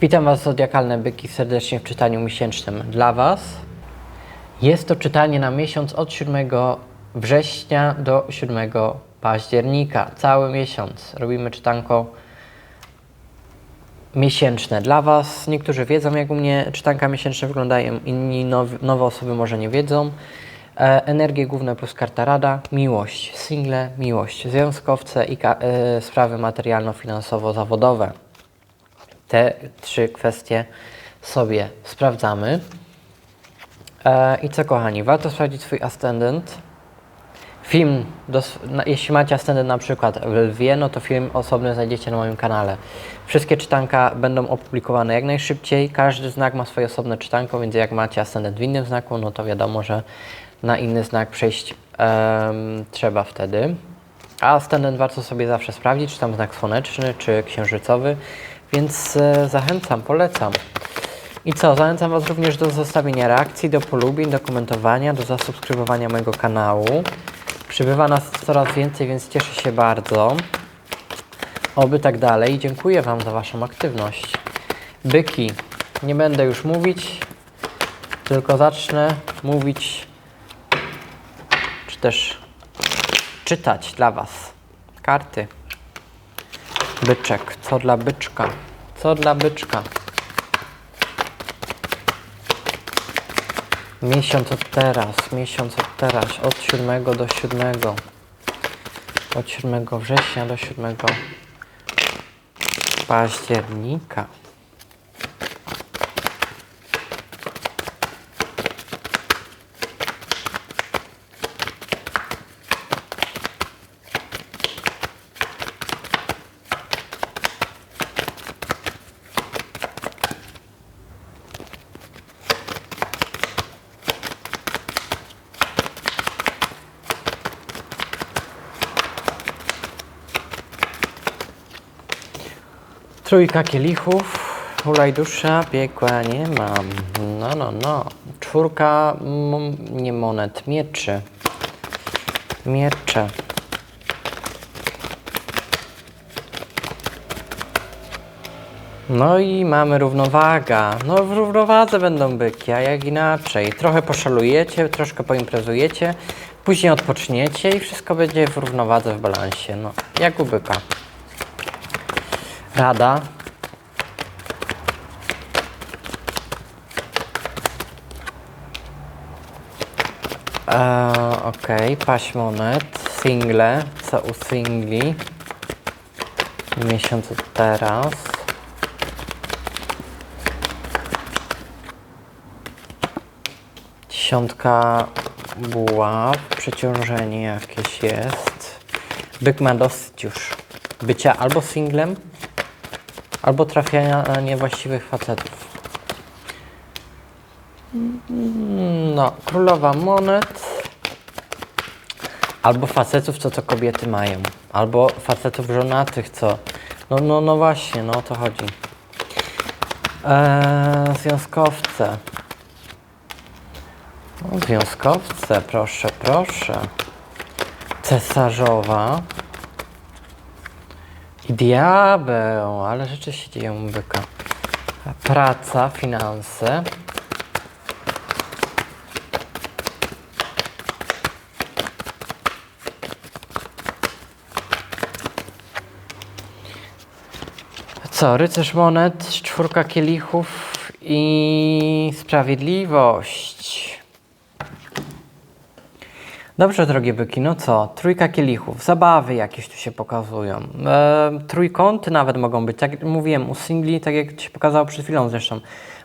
Witam Was, Zodiakalne Byki, serdecznie w czytaniu miesięcznym dla Was. Jest to czytanie na miesiąc od 7 września do 7 października. Cały miesiąc robimy czytanko miesięczne dla Was. Niektórzy wiedzą, jak u mnie czytanka miesięczne wyglądają, inni nowi, nowe osoby może nie wiedzą. E, energie główne plus karta rada, miłość, single, miłość, związkowce i e, sprawy materialno-finansowo-zawodowe. Te trzy kwestie sobie sprawdzamy. E, I co kochani, warto sprawdzić swój ascendent. Film, na, jeśli macie ascendent na przykład w lwie, no to film osobny znajdziecie na moim kanale. Wszystkie czytanka będą opublikowane jak najszybciej. Każdy znak ma swoje osobne czytanko, więc jak macie ascendent w innym znaku, no to wiadomo, że na inny znak przejść em, trzeba wtedy. A ascendent warto sobie zawsze sprawdzić, czy tam znak słoneczny, czy księżycowy, więc e, zachęcam, polecam. I co, zachęcam Was również do zostawienia reakcji, do polubień, do komentowania, do zasubskrybowania mojego kanału. Przybywa nas coraz więcej, więc cieszę się bardzo. Oby tak dalej. Dziękuję Wam za Waszą aktywność. Byki, nie będę już mówić, tylko zacznę mówić, czy też czytać dla Was karty. Byczek, co dla byczka? Co dla byczka? Miesiąc od teraz, miesiąc od teraz, od 7 do 7. Od 7 września do 7 października. Trójka kielichów, hulaj dusza, piekła nie mam. No, no, no. Czwórka, nie monet, mieczy. Miecze. No i mamy równowaga. No w równowadze będą byki, a jak inaczej. Trochę poszalujecie, troszkę poimprezujecie, później odpoczniecie i wszystko będzie w równowadze, w balansie. No, jak u byka. Rada. Eee, Okej, paść monet, single, co u singli. Od teraz. Dziesiątka buław, przeciążenie jakieś jest. Byk ma dosyć już bycia albo singlem, albo trafiania na niewłaściwych facetów. No, królowa monet. Albo facetów, co to kobiety mają. Albo facetów żonatych, co. No, no, no właśnie, no o to chodzi. Eee, związkowce. No, związkowce, proszę, proszę. Cesarzowa. Diabeł, ale rzeczy się dzieją byka. Praca, finanse. Co, rycerz monet, czwórka kielichów i sprawiedliwość. Dobrze, drogie byki, no co? Trójka kielichów, zabawy jakieś tu się pokazują. E, trójkąty nawet mogą być, tak jak mówiłem, u singli, tak jak się pokazało przed chwilą zresztą.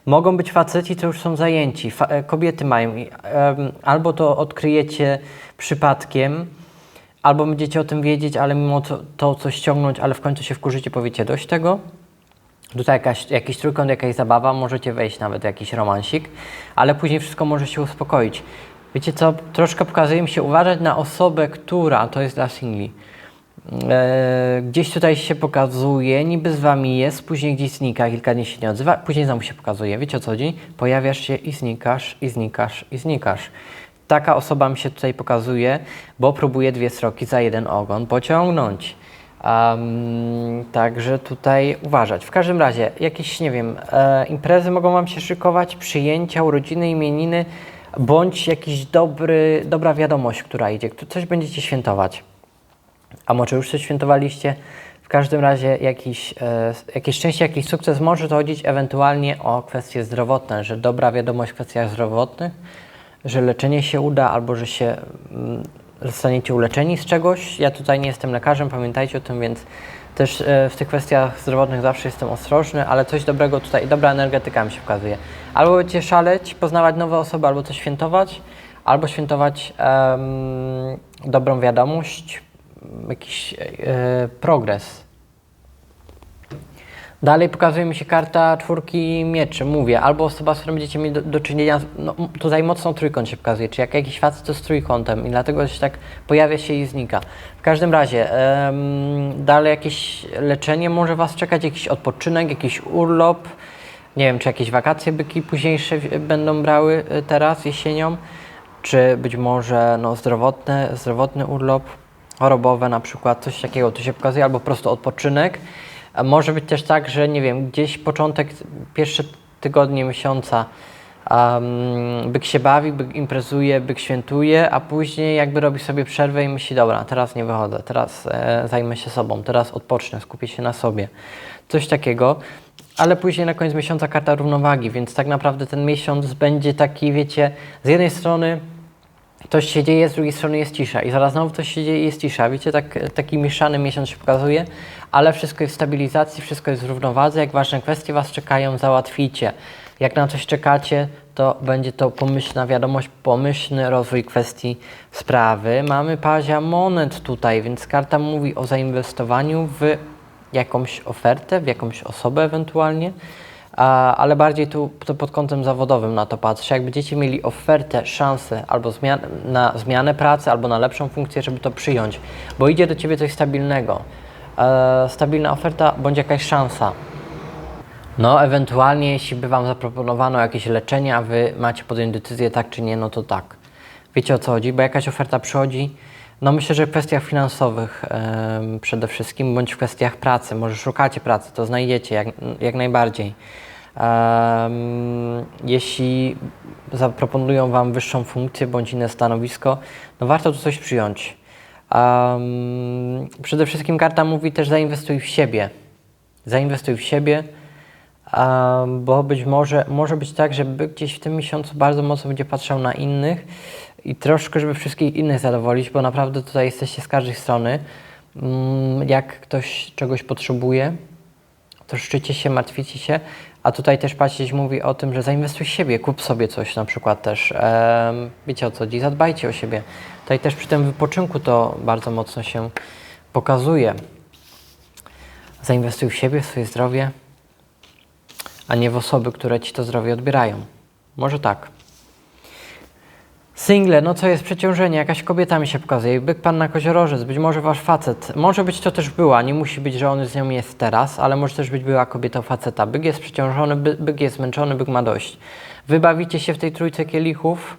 Mogą być faceci, co już są zajęci. Fa e, kobiety mają. em, albo to odkryjecie przypadkiem, albo będziecie o tym wiedzieć, ale mimo to, to coś ściągnąć, ale w końcu się wkurzycie, powiecie dość tego. Tutaj jakaś, jakiś trójkąt, jakaś zabawa, możecie wejść nawet w jakiś romansik, ale później wszystko może się uspokoić. Wiecie co, troszkę pokazuje mi się uważać na osobę, która, to jest dla singli, e, gdzieś tutaj się pokazuje, niby z wami jest, później gdzieś znika, kilka dni się nie odzywa, później znowu się pokazuje. Wiecie o co chodzi? Pojawiasz się i znikasz, i znikasz, i znikasz. Taka osoba mi się tutaj pokazuje, bo próbuje dwie sroki za jeden ogon pociągnąć. Um, także tutaj uważać. W każdym razie, jakieś, nie wiem, e, imprezy mogą Wam się szykować, przyjęcia, urodziny, imieniny, bądź jakiś dobry, dobra wiadomość, która idzie, coś będziecie świętować. A może już coś świętowaliście? W każdym razie jakiś, e, jakieś szczęście, jakiś sukces może to chodzić ewentualnie o kwestie zdrowotne, że dobra wiadomość w kwestiach zdrowotnych, że leczenie się uda albo że się mm, zostaniecie uleczeni z czegoś. Ja tutaj nie jestem lekarzem, pamiętajcie o tym, więc też e, w tych kwestiach zdrowotnych zawsze jestem ostrożny, ale coś dobrego tutaj, dobra energetyka mi się pokazuje. Albo będziecie szaleć, poznawać nowe osoby, albo coś świętować, albo świętować em, dobrą wiadomość, jakiś e, progres. Dalej pokazuje mi się karta czwórki mieczy, mówię, albo osoba, z którą będziecie mieli do, do czynienia, no, tutaj mocno trójkąt się pokazuje, czy jak jakiś facet to z trójkątem i dlatego się tak pojawia się i znika. W każdym razie, em, dalej jakieś leczenie, może Was czekać jakiś odpoczynek, jakiś urlop, nie wiem, czy jakieś wakacje byki późniejsze będą brały y, teraz, jesienią, czy być może no, zdrowotne, zdrowotny urlop, chorobowe na przykład, coś takiego tu się pokazuje, albo po prostu odpoczynek. A może być też tak, że nie wiem, gdzieś początek, pierwsze tygodnie miesiąca um, byk się bawi, byk imprezuje, byk świętuje, a później jakby robi sobie przerwę i myśli, dobra, teraz nie wychodzę, teraz e, zajmę się sobą, teraz odpocznę, skupię się na sobie. Coś takiego. Ale później na koniec miesiąca karta równowagi, więc tak naprawdę ten miesiąc będzie taki, wiecie, z jednej strony coś się dzieje, z drugiej strony jest cisza i zaraz znowu coś się dzieje i jest cisza. Wiecie, tak, taki mieszany miesiąc się pokazuje, ale wszystko jest w stabilizacji, wszystko jest w równowadze. Jak ważne kwestie Was czekają, załatwicie. Jak na coś czekacie, to będzie to pomyślna wiadomość, pomyślny rozwój kwestii sprawy. Mamy pazia monet tutaj, więc karta mówi o zainwestowaniu w jakąś ofertę, w jakąś osobę ewentualnie, ale bardziej tu to pod kątem zawodowym na to patrzę. Jak będziecie mieli ofertę, szansę albo zmian, na zmianę pracy, albo na lepszą funkcję, żeby to przyjąć, bo idzie do Ciebie coś stabilnego. E, stabilna oferta bądź jakaś szansa. No, ewentualnie, jeśli by Wam zaproponowano jakieś leczenie, a Wy macie podjąć decyzję tak czy nie, no to tak. Wiecie o co chodzi? Bo jakaś oferta przychodzi, no myślę, że w kwestiach finansowych przede wszystkim, bądź w kwestiach pracy. Może szukacie pracy, to znajdziecie jak, jak najbardziej. Jeśli zaproponują Wam wyższą funkcję bądź inne stanowisko, no warto tu coś przyjąć. Przede wszystkim karta mówi też zainwestuj w siebie. Zainwestuj w siebie, bo być może może być tak, że by gdzieś w tym miesiącu bardzo mocno będzie patrzał na innych i troszkę, żeby wszystkich innych zadowolić, bo naprawdę tutaj jesteście z każdej strony. Mm, Jak ktoś czegoś potrzebuje, troszczycie się, martwicie się, a tutaj też patrzeć mówi o tym, że zainwestuj w siebie, kup sobie coś na przykład też. Wiecie o co chodzi, zadbajcie o siebie. Tutaj też przy tym wypoczynku to bardzo mocno się pokazuje. Zainwestuj w siebie, w swoje zdrowie, a nie w osoby, które ci to zdrowie odbierają. Może tak. Single, no co jest przeciążenie, jakaś kobieta mi się pokazuje, byk pan na koziorożec, być może wasz facet, może być to też była, nie musi być, że on z nią jest teraz, ale może też być była kobieta faceta. Byk jest przeciążony, by, byk jest zmęczony, byk ma dość. Wybawicie się w tej trójce kielichów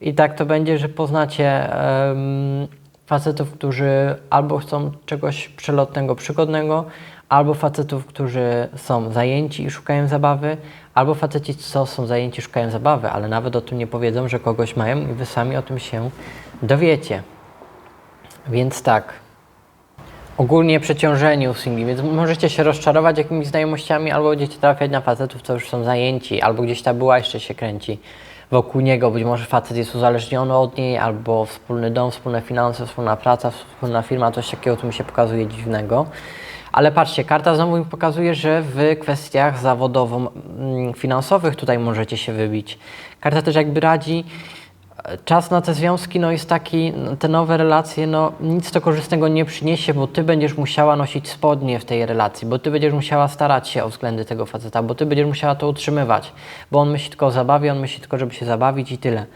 i tak to będzie, że poznacie em, facetów, którzy albo chcą czegoś przelotnego, przygodnego, albo facetów, którzy są zajęci i szukają zabawy, albo faceci, co są zajęci, szukają zabawy, ale nawet o tym nie powiedzą, że kogoś mają i wy sami o tym się dowiecie. Więc tak. Ogólnie przeciążenie u singli, więc możecie się rozczarować jakimiś znajomościami, albo będziecie trafiać na facetów, co już są zajęci, albo gdzieś ta była jeszcze się kręci wokół niego. Być może facet jest uzależniony od niej, albo wspólny dom, wspólne finanse, wspólna praca, wspólna firma, coś takiego tu mi się pokazuje dziwnego. Ale patrzcie, karta znowu mi pokazuje, że w kwestiach zawodowo-finansowych tutaj możecie się wybić. Karta też jakby radzi, e, czas na te związki no jest taki, te nowe relacje, no nic to korzystnego nie przyniesie, bo ty będziesz musiała nosić spodnie w tej relacji, bo ty będziesz musiała starać się o względy tego faceta, bo ty będziesz musiała to utrzymywać, bo on myśli tylko o zabawie, on myśli tylko, żeby się zabawić i tyle.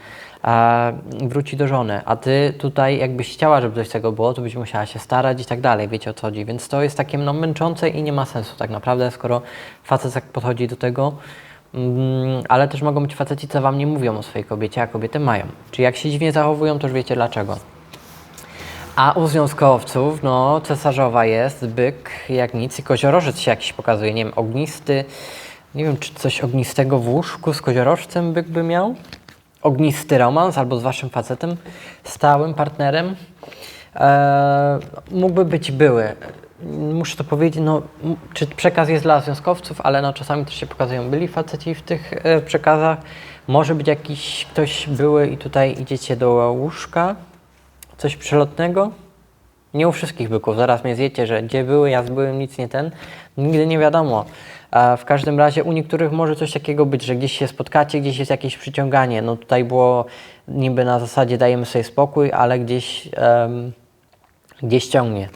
Wróci do żony, a ty tutaj jakbyś chciała, żeby coś z tego było, to byś musiała się starać i tak dalej, wiecie o co chodzi, więc to jest takie no, męczące i nie ma sensu tak naprawdę, skoro facet tak podchodzi do tego, Mm, ale też mogą być faceci, co wam nie mówią o swojej kobiecie, a kobiety mają. Czyli jak się dziwnie zachowują, to już wiecie dlaczego. A u związkowców, no, cesarzowa jest, byk, jak nic, i koziorożec się jakiś pokazuje, nie wiem, ognisty, nie wiem, czy coś ognistego w łóżku z koziorożcem byk by miał? Ognisty romans albo z waszym facetem, stałym partnerem. Eee, mógłby być były. Muszę to powiedzieć, no, czy przekaz jest dla związkowców, ale no, czasami też się pokazują byli faceci w tych e, przekazach. Może być jakiś ktoś były i tutaj idziecie do łóżka, coś przelotnego. Nie u wszystkich byków, zaraz mnie zjecie, że gdzie były, ja byłem, nic nie ten. Nigdy nie wiadomo. W każdym razie u niektórych może coś takiego być, że gdzieś się spotkacie, gdzieś jest jakieś przyciąganie. No tutaj było niby na zasadzie dajemy sobie spokój, ale gdzieś, em, gdzieś ciągnie.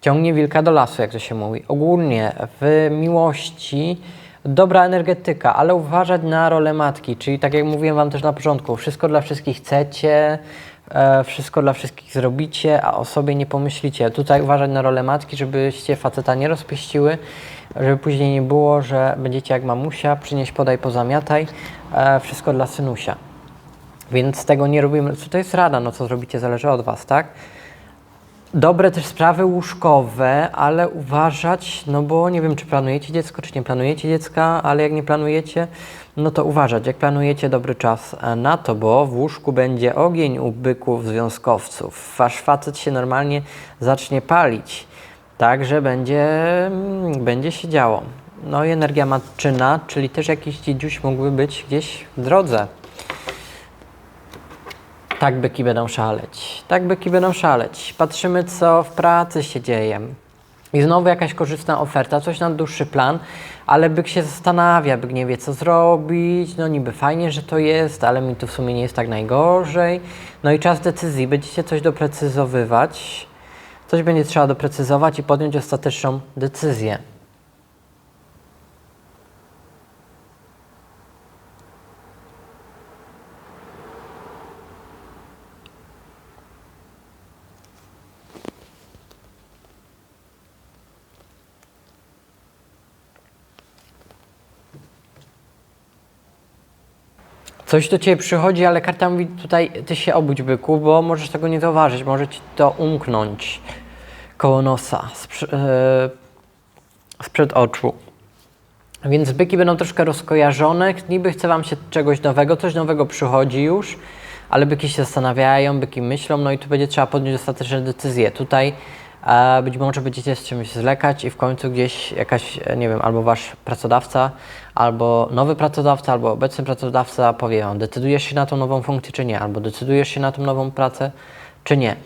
Ciągnie wilka do lasu, jak to się mówi. Ogólnie w miłości dobra energetyka, ale uważać na rolę matki, czyli tak jak mówiłem Wam też na początku, wszystko dla wszystkich chcecie, e, wszystko dla wszystkich zrobicie, a o sobie nie pomyślicie. Tutaj uważać na rolę matki, żebyście faceta nie rozpieściły, żeby później nie było, że będziecie jak mamusia, przynieś, podaj, pozamiataj, e, wszystko dla synusia. Więc tego nie robimy. To jest rada, no co zrobicie, zależy od Was, tak? Dobre też sprawy łóżkowe, ale uważać, no bo nie wiem, czy planujecie dziecko, czy nie planujecie dziecka, ale jak nie planujecie, no to uważać, jak planujecie dobry czas e, na to, bo w łóżku będzie ogień u byków związkowców. Wasz facet się normalnie zacznie palić, także będzie, mm, będzie się działo. No i energia matczyna, czyli też jakiś dziedziuś mógłby być gdzieś w drodze. Tak byki będą szaleć. Tak byki będą szaleć. Patrzymy, co w pracy się dzieje. I znowu jakaś korzystna oferta, coś na dłuższy plan, ale byk się zastanawia, byk nie wie, co zrobić. No niby fajnie, że to jest, ale mi tu w sumie nie jest tak najgorzej. No i czas decyzji. Będziecie coś doprecyzowywać. Coś będzie trzeba doprecyzować i podjąć ostateczną decyzję. Coś do ciebie przychodzi, ale karta mówi tutaj, ty się obudź byku, bo możesz tego nie zauważyć, może ci to umknąć koło nosa, sprz- e, sprzed oczu. Więc byki będą troszkę rozkojarzone, niby chce wam się czegoś nowego, coś nowego przychodzi już, ale byki się zastanawiają, byki myślą, no i tu będzie trzeba podjąć ostateczne decyzje. Tutaj e, być może będziecie z czymś zlekać i w końcu gdzieś jakaś, nie wiem, albo wasz pracodawca, albo nowy pracodawca, albo obecny pracodawca powie wam, decydujesz się na tą nową funkcję czy nie, albo decydujesz się na tą nową pracę czy nie.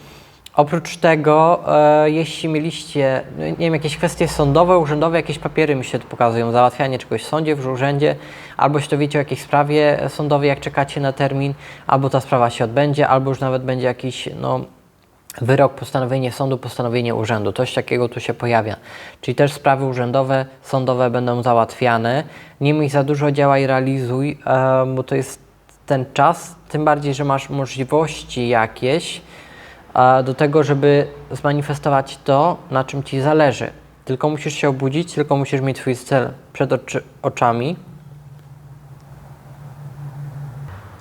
Oprócz tego, e, jeśli mieliście, no, nie wiem, jakieś kwestie sądowe, urzędowe, jakieś papiery mi się tu pokazują, załatwianie czegoś w sądzie, w urzędzie, albo się dowiecie o jakiejś sprawie sądowej, jak czekacie na termin, albo ta sprawa się odbędzie, albo już nawet będzie jakiś, no, wyrok, postanowienie sądu, postanowienie urzędu. Coś takiego tu się pojawia. Czyli też sprawy urzędowe, sądowe będą załatwiane. Nie miej za dużo, działaj, realizuj, e, bo to jest ten czas, tym bardziej, że masz możliwości jakieś e, do tego, żeby zmanifestować to, na czym Ci zależy. Tylko musisz się obudzić, tylko musisz mieć swój cel przed oczami.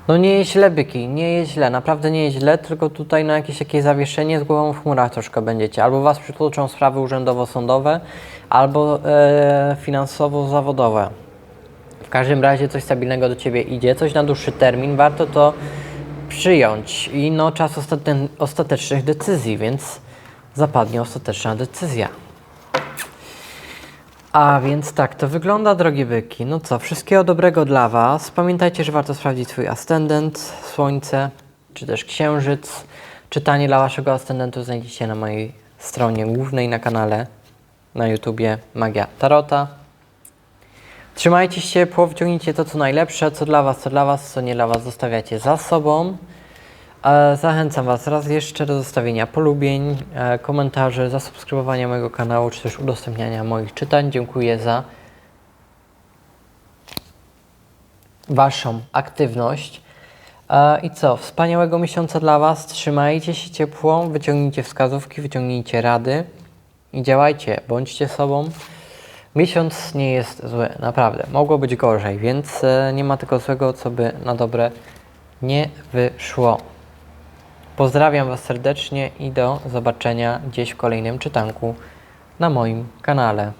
No nie jest źle, byki, nie jest źle, naprawdę nie jest źle, tylko tutaj na jakieś takie zawieszenie z głową w chmurach troszkę będziecie. Albo Was przytłoczą sprawy urzędowo-sądowe, albo e, finansowo-zawodowe. W każdym razie coś stabilnego do Ciebie idzie, coś na dłuższy termin, warto to przyjąć. I no czas ostatecznych, decyzji, więc zapadnie ostateczna decyzja. A więc tak, to wygląda, drogie byki. No co, wszystkiego dobrego dla Was. Pamiętajcie, że warto sprawdzić swój ascendent, słońce, czy też księżyc. Czytanie dla Waszego ascendentu znajdziecie na mojej stronie głównej na kanale na YouTubie Magia Tarota. Trzymajcie się ciepło, wciągnijcie to, co najlepsze, co dla Was, co dla Was, co nie dla Was, zostawiacie za sobą. Zachęcam Was raz jeszcze do zostawienia polubień, e, komentarzy, zasubskrybowania mojego kanału, czy też udostępniania moich czytań. Dziękuję za Waszą aktywność. E, I co? Wspaniałego miesiąca dla Was. Trzymajcie się ciepło, wyciągnijcie wskazówki, wyciągnijcie rady i działajcie, bądźcie sobą. Miesiąc nie jest zły, naprawdę. Mogło być gorzej, więc e, nie ma tego złego, co by na dobre nie wyszło. Pozdrawiam Was serdecznie i do zobaczenia gdzieś w kolejnym czytanku na moim kanale.